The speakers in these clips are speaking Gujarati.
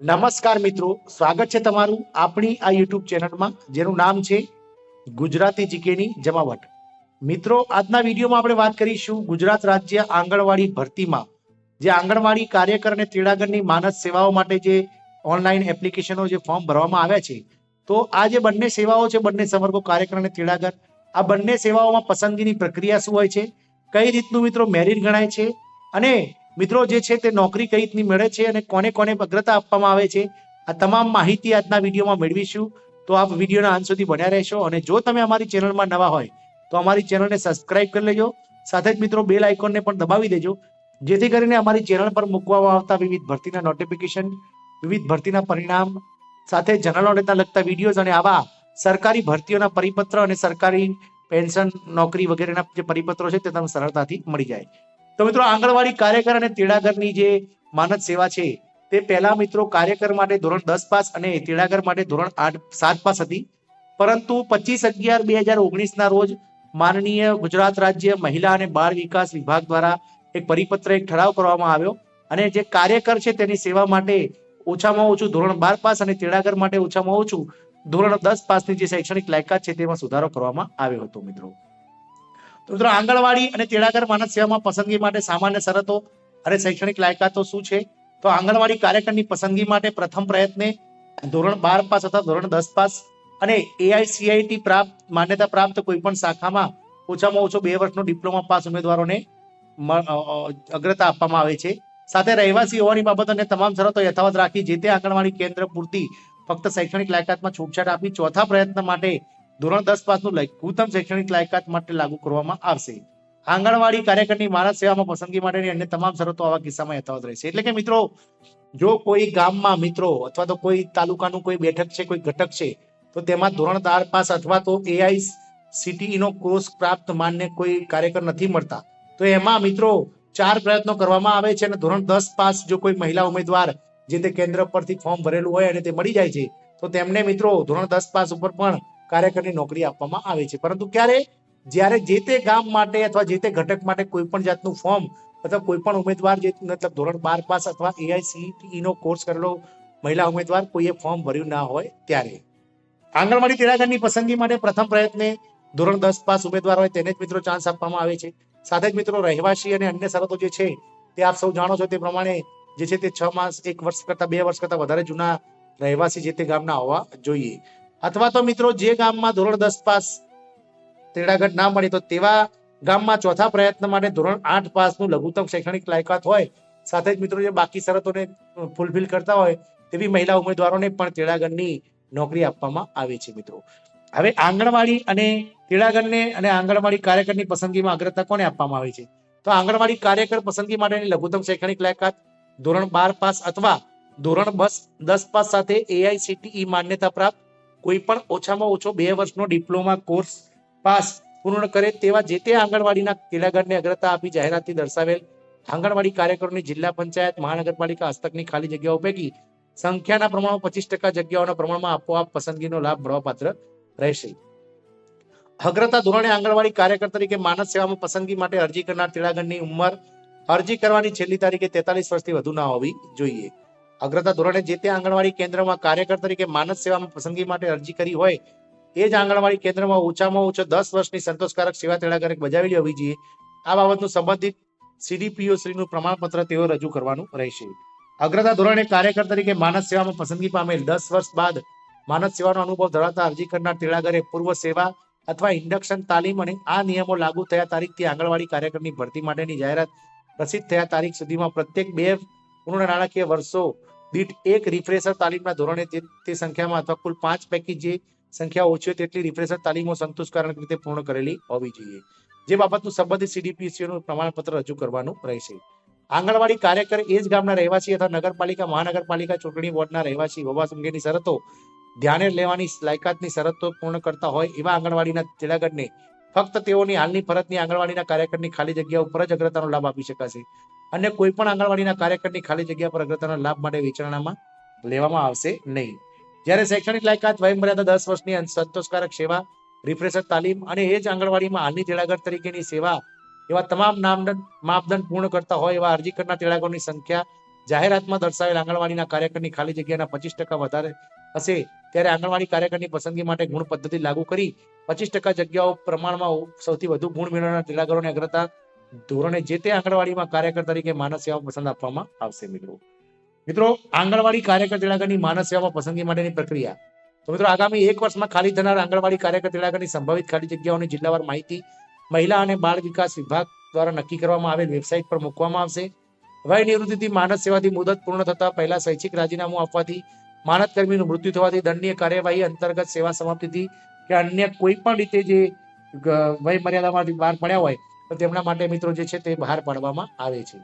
નમસ્કાર મિત્રો, સ્વાગત છે તમારું આપણી આ યુટ્યુબ ચેનલમાં, જેનું નામ છે ગુજરાતી જીકેની જમાવટ. મિત્રો, આજના વિડીયોમાં આપણે વાત કરીશું ગુજરાત રાજ્ય આંગણવાડી ભરતીમાં, જે આંગણવાડી કાર્યકર અને તેડાગરની માનસ સેવાઓ માટે જે ઓનલાઈન એપ્લિકેશનો જે ફોર્મ ભરવામાં આવ્યા છે, તો આ જે બંને સેવાઓ છે, બંને સંવર્ગો, કાર્યકર અને તેડાગર, આ બંને સેવાઓમાં પસંદગીની પ્રક્રિયા શું હોય છે, કઈ રીતનું મિત્રો મેરિટ ગણાય છે અને મિત્રો, જે છે તે નોકરી કઈ રીતની મળે છે અને કોને કોને અગ્રતા આપવામાં આવે છે, આ તમામ માહિતી આજના વિડીયોમાં મેળવીશું. તો આપ વિડીયોના અંત સુધી બન્યા રહેશો અને જો તમે અમારી ચેનલમાં નવા હોય, તો અમારી ચેનલને સબસ્ક્રાઇબ કરી લેજો. સાથે જ મિત્રો, બેલ આઇકોનને પણ દબાવી દેજો. જેથી કરીને અમારી ચેનલ પર મૂકવામાં આવતા વિવિધ ભરતીના નોટિફિકેશન વિવિધ ભરતીના પરિણામ, સાથે જનરલોને લગતા વિડીયોઝ અને આવા સરકારી ભરતીઓના પરિપત્ર અને સરકારી પેન્શન, નોકરી વગેરેના જે પરિપત્રો છે તે તમને સરળતાથી મળી જાય. તો મિત્રો આંગણવાડી કાર્યકર અને તેડાગરની જે માનદ સેવા છે, તે પહેલા મિત્રો કાર્યકર માટે ધોરણ દસ પાસ અને તેડાગર માટે ધોરણ આઠ, સાત પાસ હતી. પરંતુ પચીસ અગિયાર બે હજાર ઓગણીસના રોજ માનનીય ગુજરાત રાજ્ય મહિલા અને બાળ વિકાસ વિભાગ દ્વારા એક પરિપત્ર, એક ઠરાવ કરવામાં આવ્યો અને જે કાર્યકર છે તેની સેવા માટે ઓછામાં ઓછું ધોરણ બાર પાસ અને તેડાગર માટે ઓછામાં ઓછું ધોરણ દસ પાસની જે શૈક્ષણિક લાયકાત છે તેમાં સુધારો કરવામાં આવ્યો હતો મિત્રો. તો મિત્રો આંગણવાડી અને તેડાગર માનસ સેવામાં પસંદગી માટે સામાન્ય શરતો અને શૈક્ષણિક લાયકાતો શું છે? તો આંગણવાડી કાર્યકરની પસંદગી માટે પ્રથમ પ્રયત્ને ધોરણ બાર પાસ અથવા ધોરણ દસ પાસ અને એઆઈસીઆઈટી પ્રાપ્ત, માન્યતા પ્રાપ્ત કોઈ પણ શાખામાં ઓછામાં ઓછો બે વર્ષનો ડિપ્લોમા પાસ ઉમેદવારોને અગ્રતા આપવામાં આવે છે. સાથે રહેવાસી હોવાની બાબતોને તમામ શરતો યથાવત રાખી જે તે આંગણવાડી કેન્દ્ર પૂરતી ફક્ત શૈક્ષણિક લાયકાતમાં છૂટછાટ આપી ચોથા પ્રયત્ન માટે ધોરણ દસ પાસનું લઘુત્તમ શૈક્ષણિક લાયકાત માટે લાગુ કરવામાં આવશે. આંગણવાડી કાર્યકરની માનદ સેવામાં પસંદગી માટેની અન્ય તમામ શરતો આવા કિસ્સામાં યથાવત રહેશે. એટલે કે મિત્રો, જો કોઈ ગામમાં મિત્રો અથવા તો કોઈ તાલુકાનું કોઈ બેઠક છે, કોઈ ઘટક છે, તો તેમાં ધોરણ બાર પાસ અથવા તો એઆઈ સીટીઈ નો કોર્સ પ્રાપ્ત માન્ય કોઈ કાર્યકર નથી મળતા. તો એમાં મિત્રો ચાર પ્રયત્નો કરવામાં આવે છે અને ધોરણ દસ પાસ જો કોઈ મહિલા ઉમેદવાર જે તે કેન્દ્ર પરથી ફોર્મ ભરેલું હોય અને તે મળી જાય છે, તો તેમને મિત્રો ધોરણ દસ પાસ ઉપર પણ કાર્યકરની નોકરી આપવામાં આવે છે. પરંતુ ક્યારે જ્યારે જે તે ગામ માટે અથવા જે તે ઘટક માટે કોઈ પણ જાતનું ફોર્મ અથવા કોઈ પણ ઉમેદવાર જે મતલબ ધોરણ બાર પાસ અથવા એઆઈસીટીઈ નો કોર્સ કરેલો મહિલા ઉમેદવાર કોઈએ ફોર્મ ભર્યું ના હોય ત્યારે. આંગણવાડી તેડાગરની પસંદગી માટે પ્રથમ પ્રયત્ને ધોરણ દસ પાસ ઉમેદવાર હોય તેને જ મિત્રો ચાન્સ આપવામાં આવે છે. સાથે જ મિત્રો રહેવાસી અને અન્ય શરતો જે છે તે આપ સૌ જાણો છો તે પ્રમાણે જે છે તે છ માસ, એક વર્ષ કરતા બે વર્ષ કરતા વધારે જૂના રહેવાસી જે તે ગામના હોવા જોઈએ. અથવા તો મિત્રો જે ગામમાં ધોરણ દસ પાસ તેડાગઢ ના મળે તો તેવા ગામમાં ચોથા પ્રયત્ન માટે ધોરણ આઠ પાસનું લઘુત્તમ શૈક્ષણિક લાયકાત હોય, સાથે જ મિત્રો જે બાકી શરતોને ફૂલફિલ કરતા હોય, તેવી મહિલા ઉમેદવારોને પણ તેડાગઢની નોકરી આપવામાં આવે છે મિત્રો. હવે આંગણવાડી અને તેડાગઢને અને આંગણવાડી કાર્યકરની પસંદગીમાં અગ્રતા કોને આપવામાં આવે છે? તો આંગણવાડી કાર્યકર પસંદગી માટેની લઘુત્તમ શૈક્ષણિક લાયકાત ધોરણ બાર પાસ અથવા ધોરણ બસ દસ પાસ સાથે એઆઈસીટીઈ માન્યતા પ્રાપ્ત કોઈ પણ ઓછામાં ઓછો બે વર્ષનો ડિપ્લોમા કોર્સ પાસ પૂર્ણ કરે તેવા જે તે આંગણવાડીના તેડાગરને અગ્રતા આપી જાહેરાતથી દર્શાવેલ આંગણવાડી કાર્યકરોની જિલ્લા પંચાયત મહાનગરપાલિકા હસ્તકની ખાલી જગ્યાઓ પૈકી સંખ્યાના પ્રમાણમાં પચીસ ટકા જગ્યાઓના પ્રમાણમાં આપોઆપ પસંદગીનો લાભ મળવાપાત્ર રહેશે. અગ્રતા ધોરણે આંગણવાડી કાર્યકર તરીકે માનસ સેવામાં પસંદગી માટે અરજી કરનાર તેડાગરની ઉંમર અરજી કરવાની છેલ્લી તારીખે તેતાલીસ વર્ષથી વધુ ના હોવી જોઈએ. અગ્રતા ધોરણે જે તે આંગણવાડી કેન્દ્રમાં કાર્યકર તરીકે માનસ સેવામાં પસંદગી માટે અરજી કરી હોય એ જ આંગણવાડી કેન્દ્રમાં ઓછામાં ઓછો દસ વર્ષની સંતોષકારક સેવા તેડાગરે બજાવેલી હોવી જોઈએ આ બાબતનું સંબંધિત સીડીપીઓ શ્રીનું પ્રમાણપત્ર તેઓ રજૂ કરવાનું રહેશે. અગ્રતા ધોરણે કાર્યકર તરીકે માનસ સેવામાં પસંદગી પામેલ દસ વર્ષ બાદ માનસ સેવાનો અનુભવ ધરાવતા અરજી કરનાર તેડાગરે પૂર્વ સેવા અથવા ઇન્ડક્શન તાલીમ અને આ નિયમો લાગુ થયા તારીખથી આંગણવાડી કાર્યકરની ભરતી માટેની જાહેરાત પ્રસિદ્ધ થયા તારીખ સુધીમાં પ્રત્યેક બે પૂર્ણ નાણાકીય વર્ષો દીઠ એક રિફ્રેશર તાલીમના ધોરણે તે સંખ્યામાં અથવા કુલ પાંચ પૈકી જે સંખ્યા ઓછી તેટલી રિફ્રેશર તાલીમો સંતોષકારક રીતે પૂર્ણ કરેલી હોવી જોઈએ. જે બાબતનું સંબંધિત સીડીપીસીઓનું પ્રમાણપત્ર રજૂ કરવાનું રહેશે. આંગણવાડી કાર્યકર એ જ ગામના રહેવાસી અથવા નગરપાલિકા, મહાનગરપાલિકા, ચૂંટણી બોર્ડના રહેવાસી હોવા અંગેની શરતો ધ્યાને લેવાની લાયકાતની શરતો પૂર્ણ કરતા હોય એવા આંગણવાડીના તેડાગઢને ફક્ત તેઓની હાલની ફરજની આંગણવાડીના કાર્યકરની ખાલી જગ્યા ઉપર જ અગ્રતાનો લાભ આપી શકાશે. અને કોઈ પણ આંગણવાડીના કાર્યકરની ખાલી જગ્યા પર અગ્રતાના લાભ માટે વિચારણામાં લેવામાં આવશે નહીં. જ્યારે શૈક્ષણિક લાયકાત, વયમર્યાદા દસ વર્ષની સંતોષકારક સેવા રિફ્રેશર તાલીમ અને એ જ આંગણવાડીમાં હાલની તેડાગર તરીકેની સેવા એવા તમામ નામદંડ માપદંડ પૂર્ણ કરતા હોય એવા અરજી કરનાર તેડાગરની સંખ્યા જાહેરાતમાં દર્શાવેલ આંગણવાડીના કાર્યકરની ખાલી જગ્યાના પચીસ ટકા વધારે હશે, ત્યારે આંગણવાડી કાર્યકરની પસંદગી માટે ગુણ પદ્ધતિ લાગુ કરી પચીસ ટકા જગ્યાઓ પ્રમાણમાં સૌથી વધુ ગુણ મેળવનાર તેલાગરોને અગ્રતા ધોરણે જે તે આંગણવાડીમાં કાર્યકર તરીકે માનવ સેવા પસંદ આપવામાં આવશે, મિત્રો. મિત્રો, આંગણવાડી કાર્યકર તેડાગરની માનવ સેવામાં પસંદગી માટેની પ્રક્રિયા. તો મિત્રો, આગામી એક વર્ષમાં ખાલી થનાર આંગણવાડી કાર્યકર તેડાગરની સંભવિત ખાલી જગ્યાઓની જિલ્લાવાર માહિતી મહિલા અને બાળ વિકાસ વિભાગ દ્વારા નક્કી કરવામાં આવેલ વેબસાઇટ પર મૂકવામાં આવશે. વય નિવૃત્તિથી માનદ સેવાથી મુદત પૂર્ણ થતા પહેલા શૈક્ષિક રાજીનામું આપવાથી માનદ કર્મીનું મૃત્યુ થવાથી દંડનીય કાર્યવાહી અંતર્ગત સેવા સમાપ્તિથી કે અન્ય કોઈ પણ રીતે જે વય મર્યાદામાંથી બહાર પડ્યા હોય તો તેમના માટે મિત્રો જે છે તે બહાર પાડવામાં આવે છે.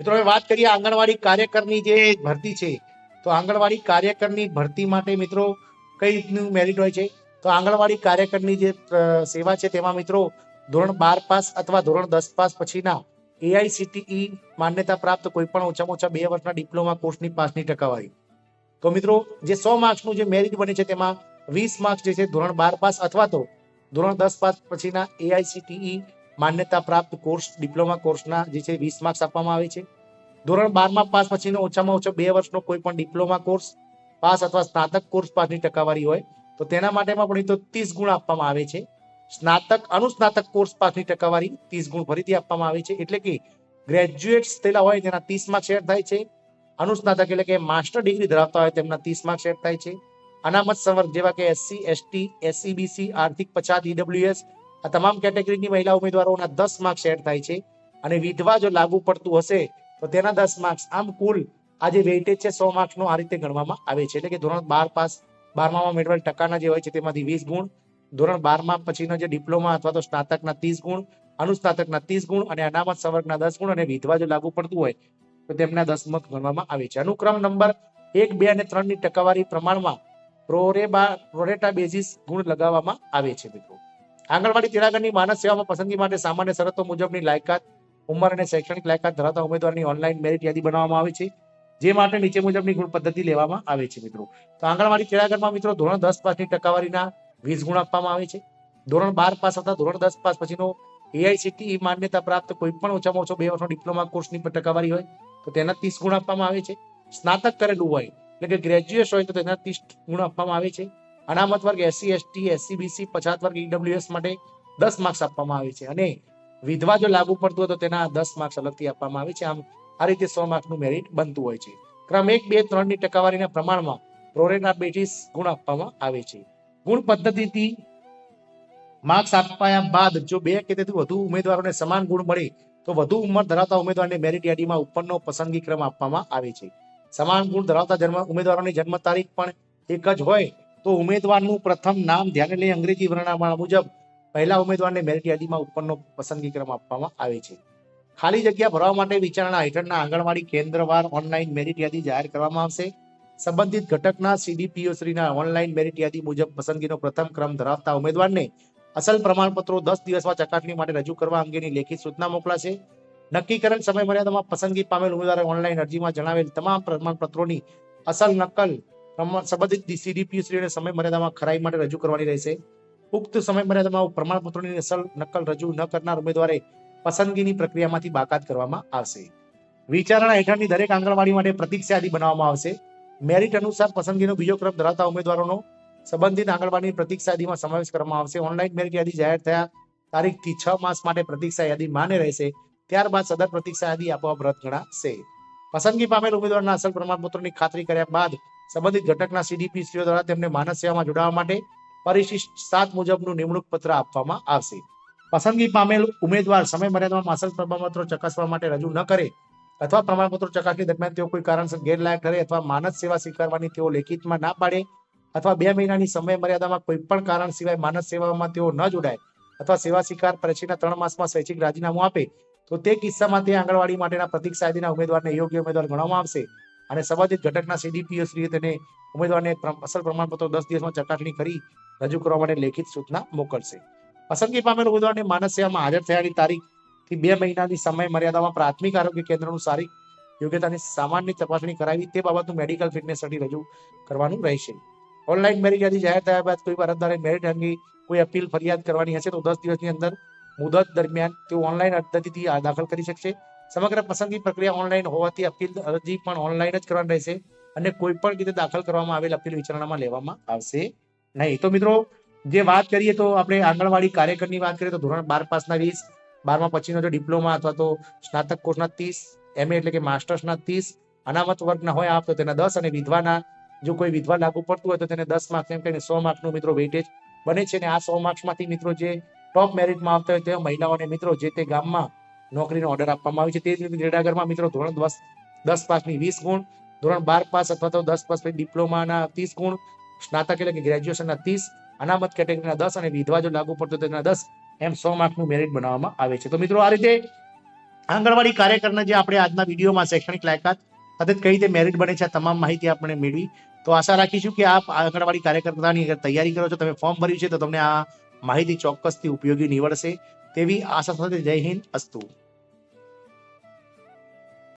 મિત્રો, હવે વાત કરીએ આંગણવાડી કાર્યકરની જે ભરતી છે, તો આંગણવાડી કાર્યકરની ભરતી માટે મિત્રો કઈ રીતનું મેરિટ હોય છે? તો આંગણવાડી કાર્યકરની જે સેવા છે તેમાં મિત્રો ધોરણ બાર પાસ અથવા ધોરણ દસ પાસ પછીના એઆઈસીટીઈ માન્યતા પ્રાપ્ત કોઈ પણ ઓછામાં ઓછા બે વર્ષના ડિપ્લોમા કોર્સની પાસની ટકાવારી. તો મિત્રો, જે સો માર્ક્સનું જે મેરિટ બને છે તેમાં વીસ માર્ક્સ જે છે ધોરણ બાર પાસ અથવા તો ધોરણ દસ પાસ પછીના એઆઈસીટીઈ માન્યતા પ્રાપ્ત કોર્સ, ડિપ્લોમા કોર્સના જે છે વીસ માર્ક્સ આપવામાં આવે છે. ધોરણ બારમાં પાસ પછીનો ઓછામાં ઓછો બે વર્ષનો કોઈ પણ ડિપ્લોમા કોર્સ, પાસ અથવા સ્નાતક કોર્સ પાસની ટકાવારી હોય, તો તેના માટેમાં પણ તો ત્રીસ ગુણ આપવામાં આવે છે. સ્નાતક, અનુસ્નાતક કોર્સ પાસની ટકાવારી ત્રીસ ગુણ ફરીથી આપવામાં આવે છે. એટલે કે ગ્રેજ્યુએટ્સ થયેલા હોય તેના ત્રીસ માર્ક્સ એડ થાય છે. અનુસ્નાતક એટલે કે માસ્ટર ડિગ્રી ધરાવતા હોય તેમના ત્રીસ માર્ક્સ એડ થાય છે. અનામત સંવર્ગ જેવા કે એસસી એસટી એસસીબીસી આર્થિક પછાત ઈડબ્લ્યુએસ આ તમામ કેટેગરીની મહિલા ઉમેદવારોના દસ માર્ક્સ એડ થાય છે. અને વિધવા જો લાગુ પડતું હશે, તો તેના દસ માર્ક્સ આમ કુલ આ જે વેઇટેજ છે સો માર્ક્સનો આ રીતે ગણવામાં આવે છે. એટલે કે ધોરણ બાર પાસ, બારમામાં મેળવેલ ટકાના જે હોય છે તેમાંથી વીસ ગુણ, ધોરણ બારમાં પછીનો જે ડિપ્લોમા અથવા તો સ્નાતકના ત્રીસ ગુણ, અનુસ્નાતકના ત્રીસ ગુણ અને અનામત સંવર્ગના દસ ગુણ અને વિધવા જો લાગુ પડતું હોય, તો તેમના દસ મક ગણવામાં આવે છે. અનુક્રમ નંબર એક, બે અને ત્રણની ટકાવારી પ્રમાણમાં પ્રોરેબા, પ્રોરેટા બેઝિસ ગુણ લગાવવામાં આવે છે મિત્રો. આંગણવાડી તેલાગરની માનસ સેવામાં પસંદગી માટે સામાન્ય શરતો મુજબની લાયકાત, ઉંમર અને શૈક્ષણિક લાયકાત ધરાવતા ઉમેદવારની ઓનલાઈન મેરિટ યાદી બનાવવામાં આવે છે, જે માટે નીચે મુજબની ગુણ પદ્ધતિ લેવામાં આવે છે મિત્રો. તો આંગણવાડી તેલાગરમાં મિત્રો ધોરણ દસ પાસની ટકાવારીના વીસ ગુણ આપવામાં આવે છે. ધોરણ બાર પાસ અથવા ધોરણ દસ પાસ પછીનો એઆઈસીટીઈ માન્યતા પ્રાપ્ત કોઈ પણ ઓછામાં ઓછો બે વર્ષનો ડિપ્લોમા કોર્સની ટકાવારી હોય, તો તેના ત્રીસ ગુણ આપવામાં આવે છે. સ્નાતક કરેલું હોય એટલે કે ગ્રેજ્યુએટ હોય તો તેના ત્રીસ ગુણ આપવામાં આવે છે. અનામત વર્ગ એસસી એસટી એસસીબીસી પછાત વર્ગ ઈડબ્લ્યુએસ માટે દસ માર્ક્સ આપવામાં આવે છે. અને વિધવા જો લાગુ પડતું હોય તો તેના દસ માર્ક્સ અલગથી આપવામાં આવે છે. આમ આ રીતે સો માર્કનું મેરિટ બનતું હોય છે. ક્રમ એક, બે, ત્રણની ટકાવારીના પ્રમાણમાં પ્રોરેટા બેટીસ ગુણ આપવામાં આવે છે. ગુણ પદ્ધતિથી માર્ક્સ આપ્યા બાદ જો બે કે તેથી વધુ ઉમેદવારોને સમાન ગુણ મળે તો વધુ ઉંમર ધરાવતા ઉમેદવારને મેરિટ યાદીમાં ઉપરનો પસંદગી ક્રમ આપવામાં આવે છે. સમાન ગુણ ધરાવતા જન્મ, ઉમેદવારોની જન્મ તારીખ પણ એક જ હોય તો ઉમેદવારનું પ્રથમ નામ ધ્યાને લઈ અંગ્રેજી વર્ણમાળા મુજબ પહેલા ઉમેદવારને મેરિટ યાદીમાં ઉપરનો પસંદગી ક્રમ આપવામાં આવે છે. ખાલી જગ્યા ભરવા માટે વિચારણા હેઠળના આંગણવાડી કેન્દ્રવાર ઓનલાઈન મેરિટ યાદી જાહેર કરવામાં આવશે. સંબંધિત ઘટકના સીડીપીઓ શ્રીના ઓનલાઈન મેરિટ યાદી મુજબ પસંદગીનો પ્રથમ ક્રમ ધરાવતા ઉમેદવારને અસલ પ્રમાણપત્રો દસ દિવસમાં ચકાસણી માટે રજૂ કરવા અંગેની લેખિત સૂચના મોકલાશે. નક્કી કરેલ સમય મર્યાદામાં પસંદગી પામેલ ઉમેદવારે ઓનલાઈન અરજીમાં જણાવેલ તમામ પ્રમાણપત્રોની અસલ નકલ સંબંધિત સીડીપીઓ સમય મર્યાદામાં ખરાઈ માટે રજૂ કરવાની રહેશે. ઉક્ત સમય મર્યાદામાં પ્રમાણપત્રોની અસલ નકલ રજૂ ન કરનાર ઉમેદવારે પસંદગીની પ્રક્રિયામાંથી બાકાત કરવામાં આવશે. વિચારણા હેઠળની દરેક આંગણવાડી માટે પ્રતીક્ષા યાદી બનાવવામાં આવશે. મેરિટ અનુસાર પસંદગીનો બીજો ક્રમ ધરાવતા ઉમેદવારોનો સંબંધિત આંગણવાડીની પ્રતીક્ષા યાદીમાં સમાવેશ કરવામાં આવશે. ઓનલાઈન મેરિટ યાદી જાહેર થયા તારીખથી છ માસ માટે પ્રતીક્ષા યાદી માન્ય રહેશે. ત્યારબાદ સદર પ્રતિક્ષા યાદી આપોઆપ રદ ગણાશે. પસંદગી પામેલ ઉમેદવારના અસલ પ્રમાણપત્રોની ખાતરી કર્યા બાદ સંબંધિત ઘટકના સીડીપીસીઓ દ્વારા તેમને માનસ સેવામાં જોડાવા માટે પરિશિષ્ટ સાત મુજબનું નિમણૂક પત્ર આપવામાં આવશે. પસંદગી પામેલ ઉમેદવાર સમય મર્યાદામાં અસલ પ્રમાણપત્રો ચકાસવા માટે રજૂ ન કરે અથવા પ્રમાણપત્રો ચકાસણી દરમિયાન તેઓ કોઈ કારણસર ગેરલાયક ઠરે અથવા માનસ સેવા સ્વીકારવાની તેઓ લેખિતમાં ના પાડે અથવા બે મહિનાની સમય મર્યાદામાં કોઈ પણ કારણ સિવાય માનસ સેવામાં તેઓ ન જોડાય અથવા સેવા સ્વીકાર પછીના ત્રણ માસમાં સ્વૈચ્છિક રાજીનામું આપે તો તે કિસ્સામાં તે આંગણવાડી માટેના પ્રતિક સાયદીના ઉમેદવારને યોગ્ય ઉમેદવાર ગણવામાં આવશે. અને સંબંધિત ઘટકના સીડીપીઓ શ્રીએ તેને ઉમેદવારને અસલ પ્રમાણપત્રો દસ દિવસમાં ચકાસણી કરી રજૂ કરવા માટે લેખિત સૂચના મોકલશે. પસંદગી પામેલ ઉમેદવારને માનસ સેવામાં હાજર થયાની તારીખથી બે મહિનાની સમય મર્યાદામાં પ્રાથમિક આરોગ્ય કેન્દ્રનું સારી યોગ્યતાની સામાન્ય તપાસણી કરાવી તે બાબતનું મેડિકલ ફિટનેસ સર્ટી રજૂ કરવાનું રહેશે. ઓનલાઈન મેરિટ યાદી જાહેર થયા બાદ કોઈ અરજદારે મેરિટ અંગે કોઈ અપીલ ફરિયાદ કરવાની હશે તો દસ દિવસની અંદર મુદત દરમિયાન તેઓ ઓનલાઈન અરજી દાખલ કરી શકશે. સમગ્ર પસંદગી પ્રક્રિયા ઓનલાઈન હોવાથી અપીલ અરજી પણ ઓનલાઈન જ કરવાની રહેશે અને કોઈ પણ રીતે દાખલ કરવામાં આવેલ અપીલ વિચારણામાં લેવામાં આવશે નહીં. તો મિત્રો, જે વાત કરીએ તો આપણે આંગણવાડી કાર્યકરની વાત કરીએ તો ધોરણ બાર પાસના વીસ, બારમા પછીનો જો ડિપ્લોમા અથવા તો સ્નાતક કોર્સના ત્રીસ, એમએ એટલે કે માસ્ટર્સના ત્રીસ, અનામત વર્ગના હોય આપ તેના દસ અને વિધવાના, જો કોઈ વિધવા લાગુ પડતું હોય તો તેને દસ માર્ક્સ એમ કહીને સો માર્કનું મિત્રો વેઇટેજ બને છે અને આ સો માર્ક્સમાંથી મિત્રો જે ટોપ મેરિટમાં આવતા હોય તે મહિલાઓને મિત્રો જે તે ગામમાં નોકરીનો ઓર્ડર આપવામાં આવ્યો છે. તે જ રીતે ક્રીડાગરમાં મિત્રો ધોરણ દસ પાસની વીસ ગુણ, ધોરણ બાર પાસ અથવા તો દસ પાસ ડિપ્લોમાના ત્રીસ ગુણ, સ્નાતક એટલે કે ગ્રેજ્યુએશનના ત્રીસ, અનામત કેટેગરીના દસ અને વિધવા જો લાગુ પડતો તેના દસ, એમ સો માર્કનું મેરિટ બનાવવામાં આવે છે. તો મિત્રો આ રીતે આંગણવાડી કાર્યકરના જે આપણે આજના વિડીયોમાં શૈક્ષણિક લાયકાત સાથે કઈ રીતે મેરિટ બને છે આ તમામ માહિતી આપણે મેળવી. તો આશા રાખીશું કે આપ આંગણવાડી કાર્યકર્તાની તૈયારી કરો છો, તમે ફોર્મ ભર્યું છે, તો તમને આ માહિતી ચોક્કસથી ઉપયોગી નીવડશે તેવી આશા સાથે જય હિન્દ અસ્તુ.